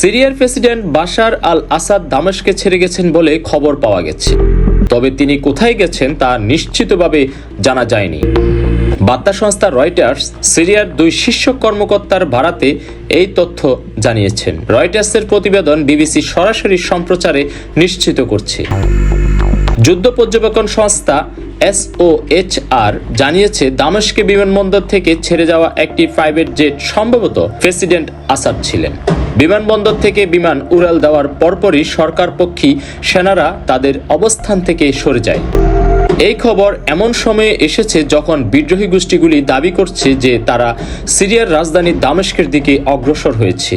সিরিয়ার president Bashar al Assad দামেশকে ছেড়ে গেছেন বলে খবর পাওয়া গেছে। তবে তিনি কোথায় গেছেন তা নিশ্চিতভাবে জানা যায়নি। বার্তা সংস্থা রয়টার্স সিরিয়ার দুই শীর্ষ কর্মকর্তার ভাড়াতে এই তথ্য জানিয়েছেন। রয়টার্সের প্রতিবেদন বিবিসি সরাসরি সম্প্রচারে নিশ্চিত করছে। যুদ্ধ পর্যবেক্ষণ সংস্থা এসওএইচআর জানিয়েছে দামেস্কে বিমানবন্দর থেকে ছেড়ে যাওয়া একটি প্রাইভেট জেট সম্ভবত প্রেসিডেন্ট আসাদ ছিলেন। বিমানবন্দর থেকে বিমান উড়াল দেওয়ার পরপরই সরকারপক্ষী সেনারা তাদের অবস্থান থেকে সরে যায়। এই খবর এমন সময়ে এসেছে যখন বিদ্রোহী গোষ্ঠীগুলি দাবি করছে যে তারা সিরিয়ার রাজধানী দামেস্কের দিকে অগ্রসর হয়েছে।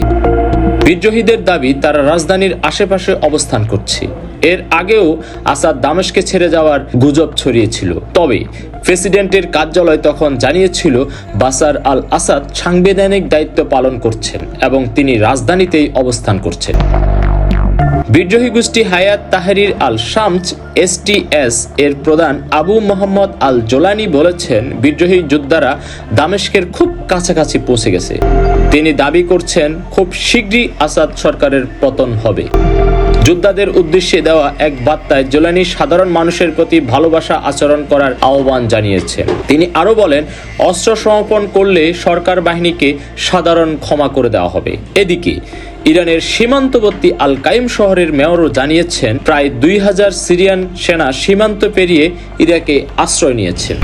বিদ্রোহীদের দাবি, তারা রাজধানীর আশেপাশে অবস্থান করছে। এর আগেও আসাদ দামেশকে ছেড়ে যাওয়ার গুজব ছড়িয়েছিল। তবে প্রেসিডেন্টের কার্যালয় তখন জানিয়েছিল, বাসার আল আসাদ সাংবিধানিক দায়িত্ব পালন করছেন এবং তিনি রাজধানীতেই অবস্থান করছেন। বিদ্রোহী গোষ্ঠী হায়াত তাহরির আল শামস এসটিএস এর প্রধান আবু মোহাম্মদ আল জোলানি বলেছেন, বিদ্রোহী যোদ্ধারা দামেস্কের খুব কাছাকাছি পৌঁছে গেছে। তিনি দাবি করছেন, খুব শীঘ্রই আসাদ সরকারের পতন হবে। যোদ্ধাদের উদ্দেশ্যে দেওয়া এক বার্তায় জোলানি সাধারণ মানুষের প্রতি ভালোবাসা আচরণ করার আহ্বান জানিয়েছেন তিনি আরও বলেন, অস্ত্র সমর্পণ করলে সরকার বাহিনীকে সাধারণ ক্ষমা করে দেওয়া হবে। এদিকে, ইরানের সীমান্তবর্তী আল কাইম শহরের মেয়রও জানিয়েছেন, প্রায় দুই হাজার সিরিয়ান সেনা সীমান্ত পেরিয়ে ইরাকে আশ্রয় নিয়েছেন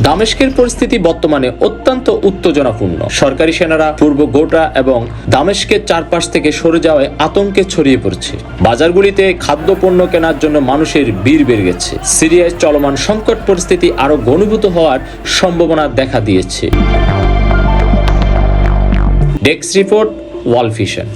দামেস্কের পরিস্থিতি বর্তমানে অত্যন্ত উত্তেজনাপূর্ণ। সরকারি সেনারা পূর্ব গোটা এবং দামেস্কের চারপাশ থেকে সরে যাওয়ায় আতঙ্কে ছড়িয়ে পড়ছে। বাজারগুলিতে খাদ্যপণ্য কেনার জন্য মানুষের ভিড় বেড়ে গেছে। সিরিয়ায় চলমান সংকট পরিস্থিতি আরও ঘনীভূত হওয়ার সম্ভাবনা দেখা দিয়েছে। Desk report, wall vision.